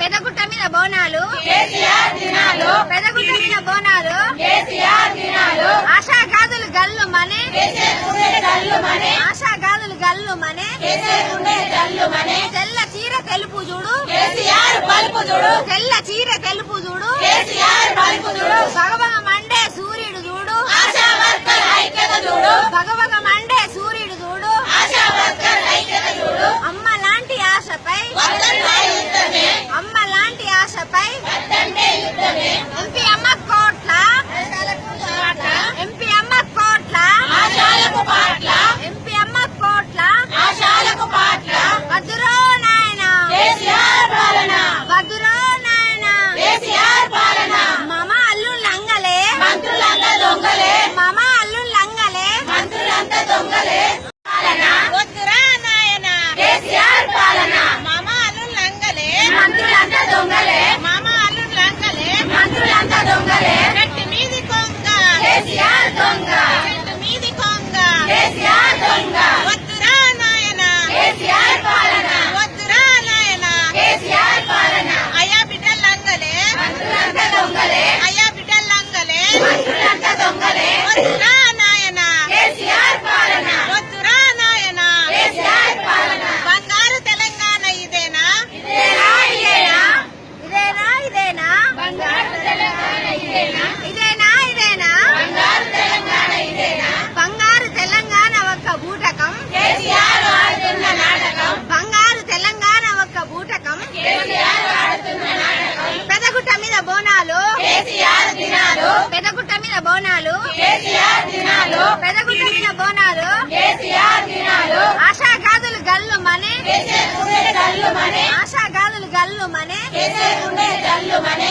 పెదగుట్ట మీద బోనాలు పెదగుట్ట మీద బోనాలు. ఆశా గాదులు గల్లు మనే ఆశా గాదులు గల్లు మనే తెల్ల చీర తెలుపు చూడు. తెల్ల చీర తెలుపు చూడు. బోనాలు. కేసీఆర్ దినాలు. పెదగుట్ట మీద బోనాలు. కేసీఆర్ దినాలు. పెదగుట్ట మీద బోనాలు. కేసీఆర్ దినాలు. ఆశా గాదులు గల్లు మనే. గల్లు మనే ఆశా గాదులు గల్లు మనే. గల్లు మనే